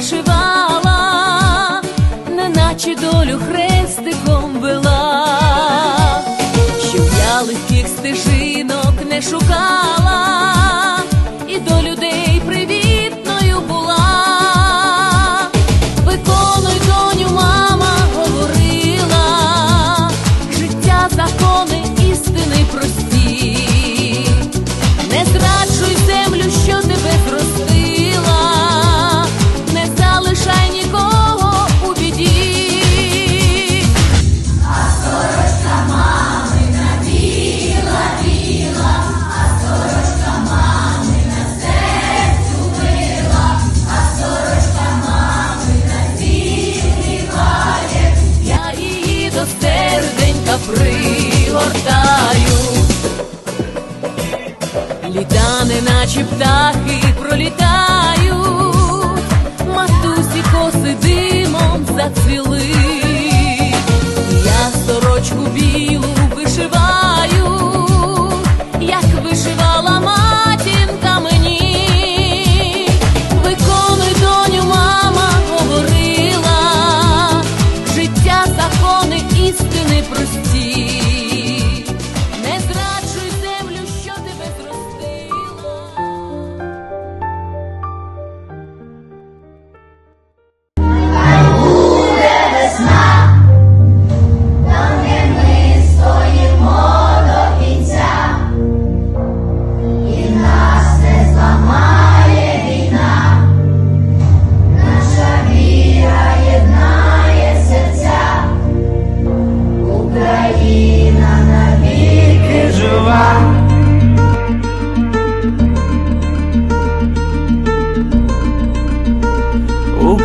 вишивала, неначе долю хрестиком вела, щоб я легких стежинок не шукала, і до людей привітною була, виконуй доню, мама говорила, життя закони істини прості. не зра. Літа, неначе птахи пролітають,